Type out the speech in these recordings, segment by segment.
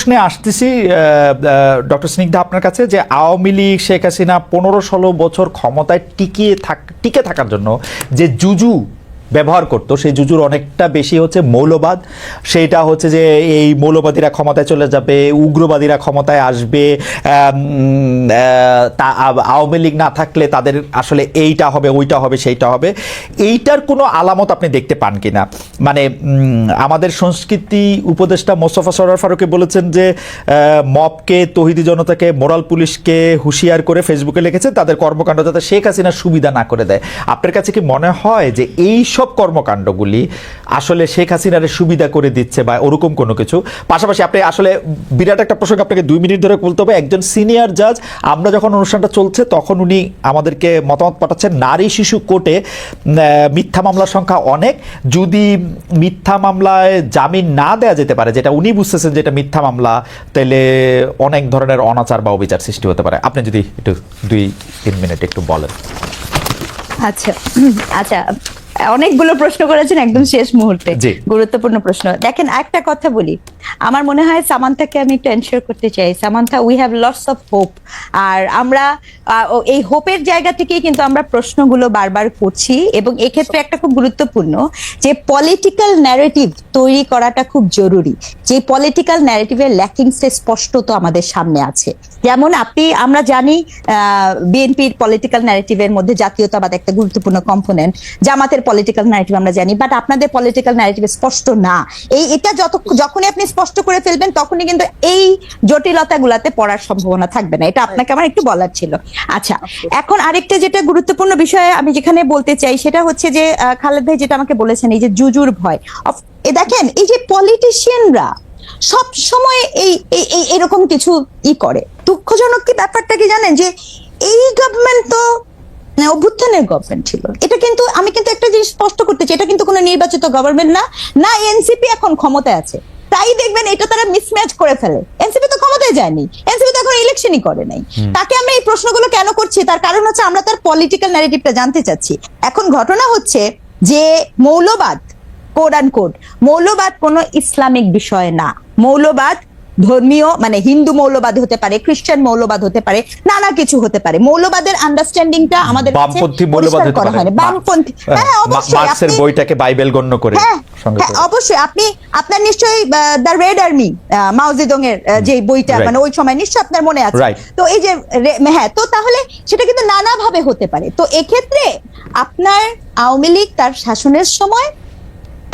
প্রশ্নে আসতেছি ডক্টর স্নিগ্ধা আপনার কাছে যে আওয়ামী লীগ, শেখ হাসিনা পনেরো ষোলো বছর ক্ষমতায় টিকিয়ে থাক, টিকে থাকার জন্য যে জুজু ব্যবহার করতো। সেই জুজুর অনেকটা বেশি হচ্ছে মৌলবাদ। সেইটা হচ্ছে যে এই মৌলবাদীরা ক্ষমতায় চলে যাবে, উগ্রবাদীরা ক্ষমতায় আসবে তা আওয়ামী লীগ না থাকলে তাদের আসলে এইটা হবে, ওইটা হবে, সেইটা হবে। এইটার কোনো আলামত আপনি দেখতে পান কি না মানে আমাদের সংস্কৃতি উপদেষ্টা মোস্তফা সরোয়ার ফারুকে বলেছেন যে মপকে তহিদি জনতাকে, মোরাল পুলিশকে হুঁশিয়ার করে ফেসবুকে লিখেছেন, তাদের কর্মকাণ্ড যাতে শেখ হাসিনা সুবিধা না করে দেয়। আপনার কাছে কি মনে হয় যে এই সব কর্মকাণ্ডগুলি আসলে শেখ হাসিনার সুবিধা করে দিচ্ছে বা ওরকম কোনো কিছু। পাশাপাশি আপনি আসলে বিরাট একটা প্রসঙ্গ আপনাকে দুই মিনিট ধরে বলতে হবে, একজন সিনিয়র জাজ, আমরা যখন অনুষ্ঠানটা চলছে তখন উনি আমাদেরকে মতামত পাঠাচ্ছেন, নারী শিশু কোর্টে মিথ্যা মামলার সংখ্যা অনেক, যদি মিথ্যা মামলায় জামিন না দেওয়া যেতে পারে, যেটা উনি বুঝতেছেন যেটা মিথ্যা মামলা, তাহলে অনেক ধরনের অনাচার বা অবিচার সৃষ্টি হতে পারে। আপনি যদি একটু দুই, তিন মিনিট একটু বলেন। আচ্ছা আচ্ছা অনেকগুলো প্রশ্ন করেছেন একদম শেষ মুহূর্তে। গুরুত্বপূর্ণ প্রশ্ন। দেখেন একটা কথা বলি। আমার মনে হয় সামান্থাকে আমি একটু এনশিওর করতে চাই। Samantha we have lots of hope আর আমরা এই হোপের জায়গা থেকেই কিন্তু আমরা প্রশ্নগুলো বারবার করছি এবং এক্ষেত্রে একটা খুব গুরুত্বপূর্ণ যে পলিটিক্যাল ন্যারেটিভ তৈরি করাটা খুব জরুরি। যে পলিটিক্যাল ন্যারেটিভের ল্যাকিংসে তো আমাদের সামনে আছে। যেমন আপনি আমরা জানি বিএনপির পলিটিক্যাল ন্যারেটিভের মধ্যে জাতীয়তাবাদ একটা গুরুত্বপূর্ণ কম্পোনেন্ট জামাতের পলিটিক্যাল ন্যারেটিভ আমরা জানি বাট আপনাদের পলিটিক্যাল ন্যারেটিভ স্পষ্ট না। এই এটা যত যখনই আপনি স্পষ্ট করে ফেলবেন তখনই কিন্তু এই জটিলতাগুলাতে পড়ার সম্ভাবনা থাকবে না। এটা আপনাকে আমার একটু বলার ছিল। আচ্ছা এখন আরেকটা যেটা গুরুত্বপূর্ণ বিষয় আমি যেখানে বলতে চাই সেটা হচ্ছে যে খালেদ ভাই যেটা আমাকে বলেছেন এই যে জুজুর ভয়। এ দেখেন এই যে পলিটিশিয়ানরা সব সময় এই এরকম কিছু ই করে। দুঃখজনক কি ব্যাপারটা কি জানেন? যে এই গভর্নমেন্ট তো অভ্যুত্থানের গভর্নমেন্ট ছিল। এটা কিন্তু আমি কিন্তু একটা জিনিস স্পষ্ট করতে চাই এটা কিন্তু কোনো নির্বাচিত গভর্নমেন্ট না না এনসিপি এখন ক্ষমতায় আছে। তাই দেখবেন এটা তারা মিসম্যাচ করে ফেলে। এনসিপি তো ক্ষমতায় যায়নি এনসিপি তো এখন ইলেকশনই করে নাই। তাকে আমি এই প্রশ্নগুলো কেন করছি? তার কারণ হচ্ছে আমরা তার পলিটিক্যাল ন্যারেটিভটা জানতে চাচ্ছি। এখন ঘটনা হচ্ছে যে মৌলবাদ কোড অ্যান্ড কোড মৌলবাদ কোনো ইসলামিক বিষয় না। মৌলবাদ ধর্মীয় মানে হিন্দু মৌলবাদ হতে পারে খ্রিস্টান মৌলবাদ হতে পারে নানা কিছু হতে পারে। মৌলবাদের আন্ডারস্ট্যান্ডিংটা আমাদের বামপন্থী মৌলবাদ হতে পারে। বামপন্থী হ্যাঁ, হ্যাঁ অবশ্যই আপনি বইটাকে বাইবেল গণ্য করে হ্যাঁ হ্যাঁ। অবশ্যই। আপনি আপনার নিশ্চয়ই দ্য রেড আর্মি এর যে বইটা মানে ওই সময় নিশ্চয়ই আপনার মনে আছে। তো এই যে হ্যাঁ তো তাহলে সেটা কিন্তু নানা ভাবে হতে পারে। তো এক্ষেত্রে আপনার আওয়ামী লীগ তার শাসনের সময়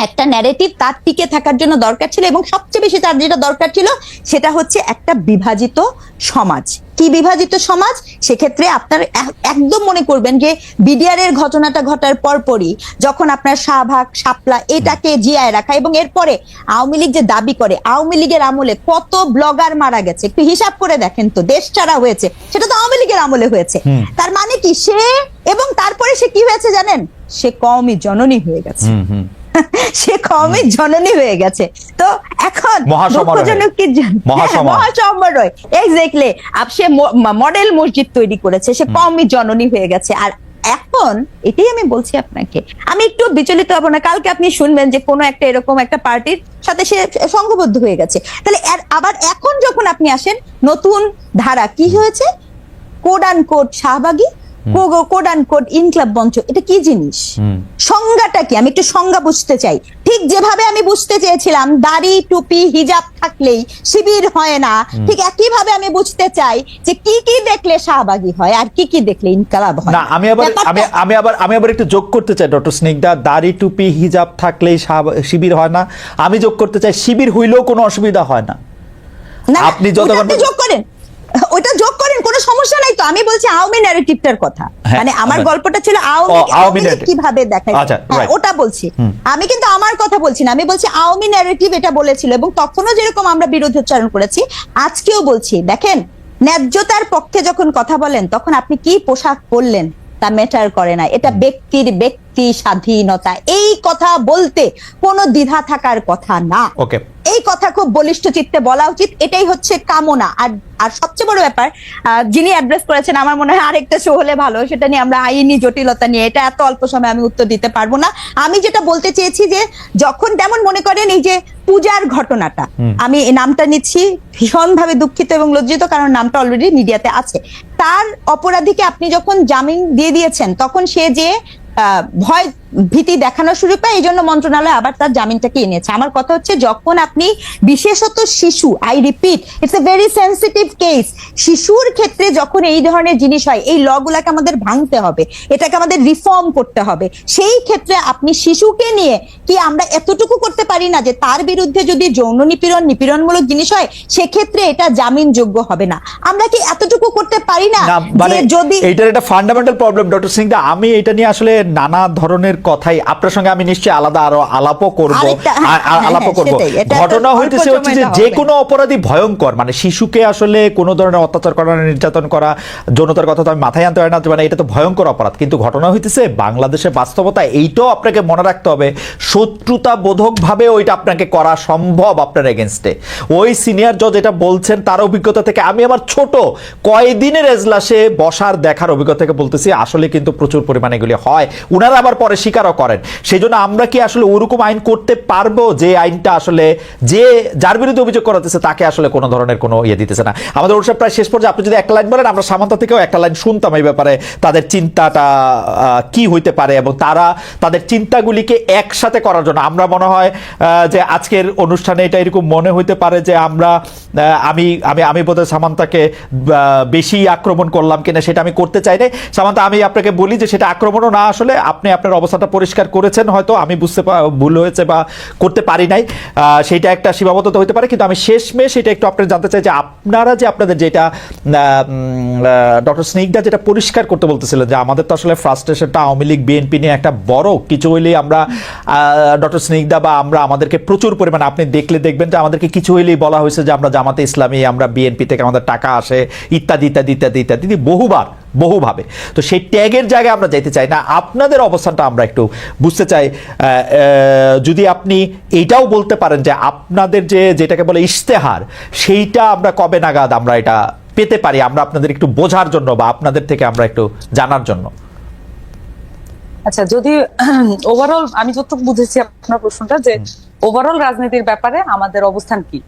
একটা ন্যারেটিভ তার টিকে থাকার জন্য দরকার ছিল এবং সবচেয়ে বেশি তার যেটা দরকার ছিল সেটা হচ্ছে একটা বিভাজিত সমাজ। কি বিভাজিত সমাজ? সেক্ষেত্রে আপনার একদম মনে করবেন যে বিডিআর এর ঘটনাটা ঘটার পরপরই যখন আপনার শাহবাগ শাপলা এটাকে জিয়ায় রাখা এবং এরপরে আওয়ামী লীগ যে দাবি করে আওয়ামী লীগের আমলে কত ব্লগার মারা গেছে? একটু হিসাব করে দেখেন তো দেশ ছাড়া হয়েছে। সেটা তো আওয়ামী লীগের আমলে হয়েছে। তার মানে কি সে এবং তারপরে সে কি হয়েছে জানেন? সে কমই জননী হয়ে গেছে। সে কমই জননী হয়ে গেছে। তো এখন দুঃখজনক কি মহাসমারোহ। মহাসমারোহ। এক্স্যাক্টলি সে মডেল মসজিদ তৈরি করেছে সে কমই জননী হয়ে গেছে। আর এখন এটাই আমি বলছি আপনাকে আমি একটু বিচলিত হব না। কালকে আপনি শুনবেন যে কোনো একটা এরকম একটা পার্টির সাথে সে সংঘবদ্ধ হয়ে গেছে। তাহলে আবার এখন যখন আপনি আসেন নতুন ধারা কি হয়েছে? কোড আন code শাহবাগী code and code Inqilab Mancha এটা কি জিনিস? সংজ্ঞাটা কি? আমি একটু সংজ্ঞা বুঝতে চাই। ঠিক যেভাবে আমি বুঝতে চেয়েছিলাম দাড়ি টুপি হিজাব থাকলেই শিবির হয় না। ঠিক একই ভাবে আমি বুঝতে চাই যে কি কি দেখলে শাহবাগী হয় আর কি কি দেখলে ইনকালাব হয়। না আমি আবার আমি আমি আবার আমি আবার একটু যোগ করতে চাই ডক্টর স্নিগ্ধা দাড়ি টুপি হিজাব থাকলেই শিবির হয় না। আমি যোগ করতে চাই শিবির হইলেও কোনো অসুবিধা হয় না, আপনি যতক্ষণ- যোগ করেন। ওটা যোগ করেন কোনো সমস্যা নাই তো। আমি বলছি আওয়ামী ন্যারেটিভটার কথা। হ্যাঁ, মানে আমার গল্পটা ছিল আওয়ামী। কীভাবে দেখায়। আচ্ছা, হ্যাঁ, ওটা বলছি। আমি কিন্তু আমার কথা বলছি না। আমি বলছি আওয়ামী ন্যারেটিভ এটা বলেছিল এবং তখনও যেরকম আমরা বিরোধোচ্চারণ করেছি আজকেও বলছি। দেখেন ন্যায্যতার পক্ষে যখন কথা বলেন তখন আপনি কি পোশাক পরলেন? তা ম্যাটার করে না। এটা ব্যক্তির ব্যক্তি স্বাধীনতা। এই কথা বলতে কোনো দ্বিধা থাকার কথা না। ওকে এই কথা খুব বলিষ্ঠ চিত্তে বলা উচিত এটাই হচ্ছে কামনা। আর আর সবচেয়ে বড় ব্যাপার যিনি অ্যাড্রেস করেছেন আমার মনে হয় আরেকটা শো হলে ভালো সেটা নিয়ে আমরা আইনি জটিলতা নিয়ে এটা এত অল্প সময় আমি উত্তর দিতে পারব না। আমি যেটা বলতে চেয়েছি যে যখন যেমন মনে করেন এই যে পূজার ঘটনাটা আমি নামটা নিচ্ছি ভীষণভাবে দুঃখিত এবং লজ্জিত কারণ নামটা অলরেডি মিডিয়াতে আছে। তার অপরাধীকে আপনি যখন জামিন দিয়ে দিয়েছেন তখন সে যে আহ, ভয় ভীতি দেখানো শুরু পায় এই জন্য মন্ত্রণালয় আবার তার জামিনটাকে এনেছে। আমার কথা হচ্ছে যখন আপনি বিশেষত শিশু I repeat it's a very sensitive case শিশুর ক্ষেত্রে যখন এই ধরনের জিনিস হয় এই ল গুলাকে আমাদের ভাঙতে হবে এটাকে আমাদের রিফর্ম করতে হবে সেই ক্ষেত্রে আপনি শিশুকে নিয়ে কি আমরা এতটুকু করতে পারি না যে তার বিরুদ্ধে যদি যৌন নিপীড়ন নিপীড়নমূলক জিনিস হয় সেক্ষেত্রে এটা জামিনযোগ্য হবে না। আমরা কি এতটুকু করতে পারি না মানে যদি এইটার একটা ফান্ডামেন্টাল প্রবলেম ডক্টর সিং আমি এটা নিয়ে আসলে নানা ধরনের কথাই আপনার সঙ্গে আমি নিশ্চয়ই আলাদা আরও আলাপও করব। হ্যাঁ, হ্যাঁ, আলাপও করব। ঘটনা হইতেছে হচ্ছে যে যে কোনো অপরাধী ভয়ঙ্কর মানে শিশুকে আসলে কোনো ধরনের অত্যাচার করা নির্যাতন করা যৌনতার কথা তো আমি মাথায় আনতে পারি না মানে এটা তো ভয়ঙ্কর অপরাধ। কিন্তু ঘটনা হইতেছে বাংলাদেশের বাস্তবতা এইটাও আপনাকে মনে রাখতে হবে শত্রুতা বোধক ভাবে ওইটা আপনাকে করা সম্ভব আপনার এগেনস্টে ওই সিনিয়র জজ এটা বলছেন তার অভিজ্ঞতা থেকে আমি আমার ছোট কয়দিনের এজলাসে বসার দেখার অভিজ্ঞতা থেকে বলতেছি আসলে কিন্তু প্রচুর পরিমাণে এগুলি হয়। উনারা আবার পরে স্বীকারও করেন। সেই জন্য আমরা কি আসলে ওরকম আইন করতে পারব যে আইনটা আসলে যে যার বিরুদ্ধে অভিযোগ করাতেছে তাকে আসলে কোনো ধরনের কোনো ইয়ে দিতেছে না? আমাদের ওর প্রায় শেষ পর্যায়ে, আপনি যদি একটা লাইন বলেন, আমরা সামান্তা থেকেও একটা লাইন শুনতাম এই ব্যাপারে, তাদের চিন্তাটা কি হইতে পারে এবং তারা তাদের চিন্তাগুলিকে একসাথে করার জন্য। আমরা মনে হয় যে আজকের অনুষ্ঠানে এটা এরকম মনে হইতে পারে যে আমরা আমি আমি আমি বোধহয় সামান্তাকে বেশি আক্রমণ করলাম কিনা সেটা আমি করতে চাই না সামান্তা, আমি আপনাকে বলি যে সেটা আক্রমণও না আসলে, আপনি আপনার অবস্থাটা পরিষ্কার করেছেন, হয়তো আমি বুঝতে ভুল হয়েছে বা করতে পারি নাই। সেইটা একটা সীমাবদ্ধতা হতে পারে, কিন্তু আমি শেষমেশ এটা একটু আপনার জানতে চাই যে আপনারা যে আপনাদের যেটা ডক্টর স্নিগ্ধা যেটা পরিষ্কার করতে বলতেছিলেন যে আমাদের তো আসলে ফ্রাস্ট্রেশনটা আওয়ামী লীগ, বিএনপি নিয়ে একটা বড়, কিছু হইলেই আমরা ডক্টর স্নিগ্ধা বা আমরা, আমাদেরকে প্রচুর পরিমাণে আপনি দেখলে দেখবেন যে আমাদেরকে কিছু হইলেই বলা হয়েছে যে আমরা জামাতে ইসলামী, আমরা বিএনপি থেকে আমাদের টাকা আসে ইত্যাদি ইত্যাদি ইত্যাদি ইত্যাদি, বহুবার। বহুভাবে। তো সেই ট্যাগের জায়গায় আমরা যেতে চাই না। আপনাদের অবস্থানটা আমরা একটু বুঝতে চাই। যদি আপনি এটাও বলতে পারেন যে আপনাদের যে যেটাকে বলে ইশতেহার সেইটা আমরা কবে নাগাদ আমরা এটা পেতে পারি? আমরা আপনাদের একটু বোঝার জন্য বা আপনাদের থেকে আমরা একটু জানার জন্য। আচ্ছা যদি ওভারঅল আমি যতটুকু বুঝেছি আপনার প্রশ্নটা যে ওভারঅল রাজনীতির ব্যাপারে আমাদের অবস্থান কি?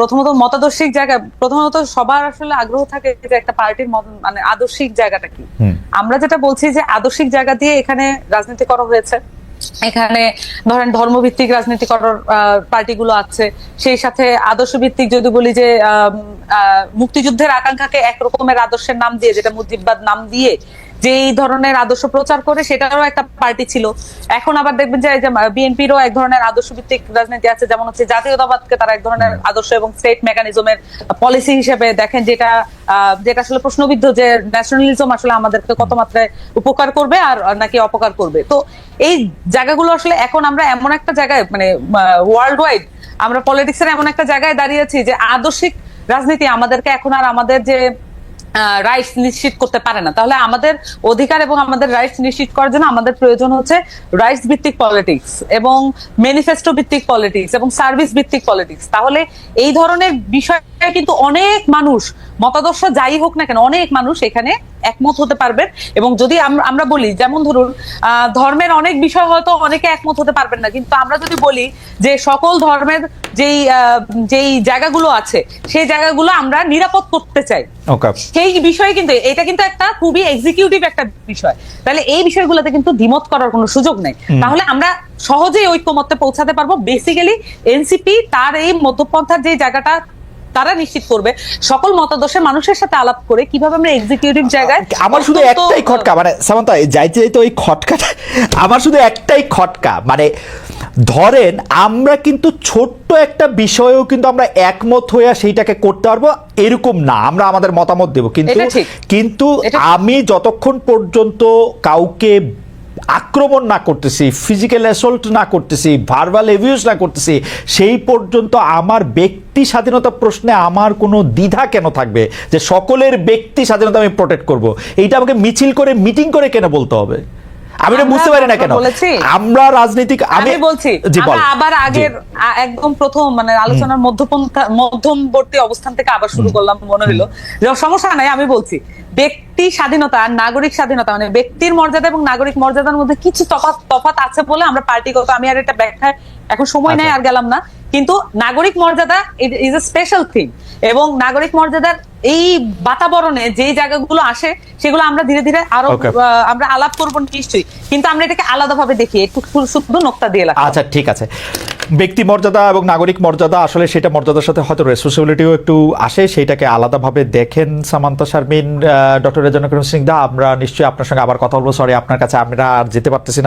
প্রথমত মতাদর্শিক জায়গা প্রথমত সবার আসলে আগ্রহ থাকে যে একটা পার্টির মানে আদর্শিক জায়গাটা কি। আমরা যেটা বলছি যে আদর্শিক জায়গা দিয়ে এখানে রাজনীতি করা হয়েছে। এখানে ধরেন ধর্মভিত্তিক রাজনীতি করার পার্টিগুলো আছে। সেই সাথে আদর্শ ভিত্তিক যদি বলি যে মুক্তিযুদ্ধের আকাঙ্ক্ষাকে এক রকমের আদর্শের নাম দিয়ে যেটা মুজিববাদ নাম দিয়ে যে এই ধরনের আদর্শ প্রচার করে সেটারও একটা পার্টি ছিল। এখন আবার দেখবেন যে বিএনপিরও এক ধরনের আদর্শ ভিত্তিক রাজনীতি আছে যেমন হচ্ছে জাতীয়তাবাদকে তারা এক ধরনের আদর্শ এবং স্টেট মেকানিজমের পলিসি হিসেবে দেখেন যেটা যেটা আসলে প্রশ্নবিদ্ধ যে ন্যাশনালিজম আসলে আমাদেরকে কত মাত্রায় উপকার করবে আর নাকি অপকার করবে। তো এই জায়গাগুলো আসলে এখন আমরা এমন একটা জায়গায় মানে ওয়ার্ল্ড ওয়াইড আমরা পলিটিক্স এর এমন একটা জায়গায় দাঁড়িয়েছি যে আদর্শিক রাজনীতি আমাদেরকে এখন আর আমাদের যে রাইটস নিশ্চিত করতে পারে না। তাহলে আমাদের অধিকার এবং আমাদের রাইটস নিশ্চিত করার জন্য আমাদের প্রয়োজন হচ্ছে রাইটস ভিত্তিক পলিটিক্স এবং ম্যানিফেস্টো ভিত্তিক পলিটিক্স এবং সার্ভিস ভিত্তিক পলিটিক্স তাহলে এই ধরনের বিষয়ে কিন্তু অনেক মানুষ মতাদর্শ যাই হোক না কেন অনেক মানুষ এখানে একমত হতে পারবেন। এবং যদি আমরা বলি যেমন ধরুন ধর্মের অনেক বিষয় হয়তো অনেকে একমত হতে পারবেন না কিন্তু আমরা যদি বলি যে সকল ধর্মের যেই যেই জায়গাগুলো আছে সেই জায়গাগুলো আমরা নিরাপদ করতে চাই। সেই বিষয়ে কিন্তু এটা কিন্তু একটা খুবই এক্সিকিউটিভ একটা বিষয়। তাহলে এই বিষয়গুলোতে কিন্তু দ্বিমত করার কোনো সুযোগ নেই। তাহলে আমরা সহজেই ঐক্যমত্যে পৌঁছাতে পারব। বেসিক্যালি এনসিপি তার এই মধ্যপন্থার যে জায়গাটা তারা নিশ্চিত করবে সকল মতাদর্শের মানুষের সাথে আলাপ করে কীভাবে আমরা এক্সিকিউটিভ জায়গায় আমার শুধু একটাই খটকা মানে সামান্তা যাইতে যাইতে ওই খটকাটা আমার শুধু একটাই খটকা মানে ধরেন আমরা কিন্তু ছোট্ট একটা বিষয়েও কিন্তু আমরা একমত হয়ে সেইটাকে করতে পারব এরকম না আমরা আমাদের মতামত দেব কিন্তু। কিন্তু আমি যতক্ষণ পর্যন্ত কাউকে আক্রমণ না করতেছি ফিজিক্যাল অ্যাসল্ট না করতেছি ভার্বাল এভিউজ না করতেছি সেই পর্যন্ত আমার ব্যক্তি স্বাধীনতা প্রশ্নে আমার কোনো দ্বিধা কেন থাকবে? যে সকলের ব্যক্তি স্বাধীনতা আমি প্রোটেক্ট করব। এইটা আমাকে মিছিল করে মিটিং করে কেন বলতে হবে? আমি এটা বুঝতে পারি না কেন? বলেছি। আমরা রাজনীতিক আমি বলছি আমরা আবার আগের একদম প্রথম মানে আলোচনার মধ্যপন্থা মধ্যমবর্তী অবস্থান থেকে আবার শুরু করলাম মনে হলো। যে সমস্যা নাই আমি বলছি। ব্যক্তি স্বাধীনতা আর নাগরিক স্বাধীনতা মানে ব্যক্তির মর্যাদা এবং নাগরিক মর্যাদার মধ্যে কিছু তফাৎ তফাৎ আছে বলে আমরা পার্টিগত আমি আর এটা ব্যাখ্যায় এখন সময় নাই আচ্ছা। আর গেলাম না। কিন্তু নাগরিক মর্যাদা ইজ এ স্পেশাল থিং এবং নাগরিক মর্যাদার এই বাতাবরণে যে জায়গাগুলো আসে সেগুলো আমরা ধীরে ধীরে আরও আমরা আলাপ করব নিশ্চয়ই। কিন্তু আমরা এটাকে আলাদাভাবে দেখি একটু শুধু নোক্তা দিয়ে আচ্ছা ঠিক আছে। ব্যক্তি মর্যাদা এবং নাগরিক মর্যাদা আসলে সেটা মর্যাদার সাথে হয়তো রেসপন্সিবিলিটিও একটু আসে। সেইটাকে আলাদাভাবে দেখেন সামান্তা শারমিন ডক্টর রেজানা করিম সিং দা আমরা নিশ্চয়ই আপনার সঙ্গে আবার কথা বলব। সরি আপনার কাছে আমরা আর যেতে পারতেছি না।